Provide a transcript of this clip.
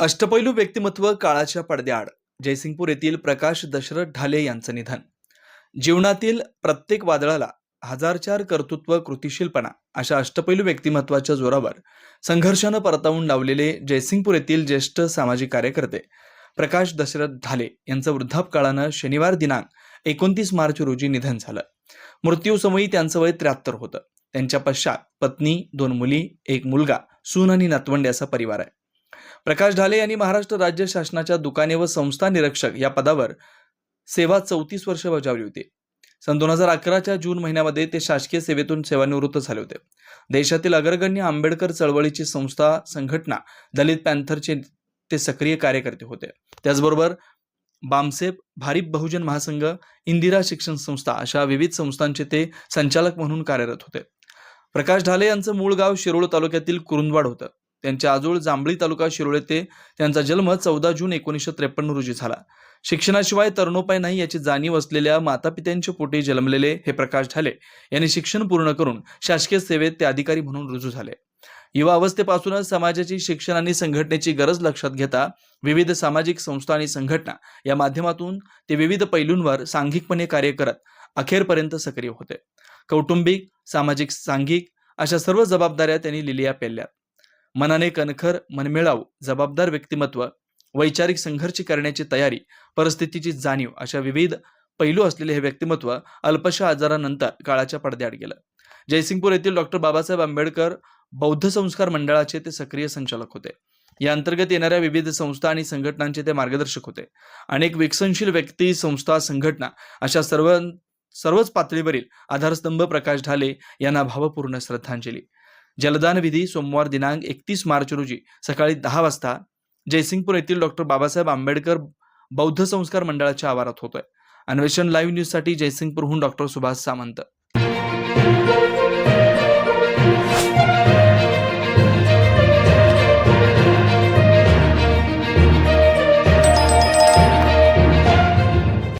अष्टपैलू व्यक्तिमत्व काळाच्या पडद्याआड जयसिंगपूर येथील प्रकाश दशरथ ढाले यांचं निधन. जीवनातील प्रत्येक वादळाला हजारचार कर्तृत्व कृतिशीलपणा अशा अष्टपैलू व्यक्तिमत्वाच्या जोरावर संघर्षानं परतावून लावलेले जयसिंगपूर येथील ज्येष्ठ सामाजिक कार्यकर्ते प्रकाश दशरथ ढाले यांचं वृद्धापकाळानं शनिवार दिनांक एकोणतीस मार्च रोजी निधन झालं. मृत्यूसमयी त्यांचं वय त्र्याहत्तर होतं. त्यांच्या पश्चात पत्नी दोन मुली एक मुलगा सून आणि नातवंड असा परिवार आहे. प्रकाश ढाले यांनी महाराष्ट्र राज्य शासनाच्या दुकाने व संस्था निरीक्षक या पदावर सेवा चौतीस वर्ष बजावली होती. सन दोन हजार अकराच्या जून महिन्यामध्ये ते शासकीय सेवेतून सेवानिवृत्त झाले होते. देशातील अग्रगण्य आंबेडकर चळवळीची संस्था संघटना दलित पॅन्थरचे ते सक्रिय कार्यकर्ते होते. त्याचबरोबर बामसेप भारीप बहुजन महासंघ इंदिरा शिक्षण संस्था अशा विविध संस्थांचे ते संचालक म्हणून कार्यरत होते. प्रकाश ढाले यांचं मूळ गाव शिरोळ तालुक्यातील कुरुंदवाड होतं. त्यांच्या आजोळ जांभळी तालुका शिरोळे ते त्यांचा जन्म चौदा जून एकोणीसशे त्रेपन्न रोजी झाला. शिक्षणाशिवाय तरुणोपाय नाही याची जाणीव असलेल्या मातापित्यांच्या पोटी जन्मलेले हे प्रकाश ढाले. यांनी शिक्षण पूर्ण करून शासकीय सेवेत ते अधिकारी म्हणून रुजू झाले. युवा अवस्थेपासूनच समाजाची शिक्षण आणि संघटनेची गरज लक्षात घेता विविध सामाजिक संस्था आणि संघटना या माध्यमातून ते विविध पैलूंवर सांघिकपणे कार्य करत अखेरपर्यंत सक्रिय होते. कौटुंबिक सामाजिक सांघिक अशा सर्व जबाबदाऱ्या त्यांनी लिलिया पेलल्यात. मनाने कणखर मनमिळाव जबाबदार व्यक्तिमत्व वैचारिक संघर्ष करण्याची तयारी परिस्थितीची जाणीव अशा विविध पैलू असलेले हे व्यक्तिमत्व अल्पशा आजारानंतर काळाच्या पडद्याआड गेलं. जयसिंगपूर येथील डॉक्टर बाबासाहेब आंबेडकर बौद्ध संस्कार मंडळाचे ते सक्रिय संचालक होते. या अंतर्गत येणाऱ्या विविध संस्था आणि संघटनांचे ते मार्गदर्शक होते. अनेक विकसनशील व्यक्ती संस्था संघटना अशा सर्व सर्वच पातळीवरील आधारस्तंभ प्रकाश ढाले यांना भावपूर्ण श्रद्धांजली. जलदान विधी सोमवार दिनांक एकतीस मार्च रोजी सकाळी दहा वाजता जयसिंगपूर येथील डॉक्टर बाबासाहेब आंबेडकर बौद्ध संस्कार मंडळाच्या आवारात होतोय. अन्वेषण लाईव्ह न्यूजसाठी जयसिंगपूरहून डॉक्टर सुभाष सामंत.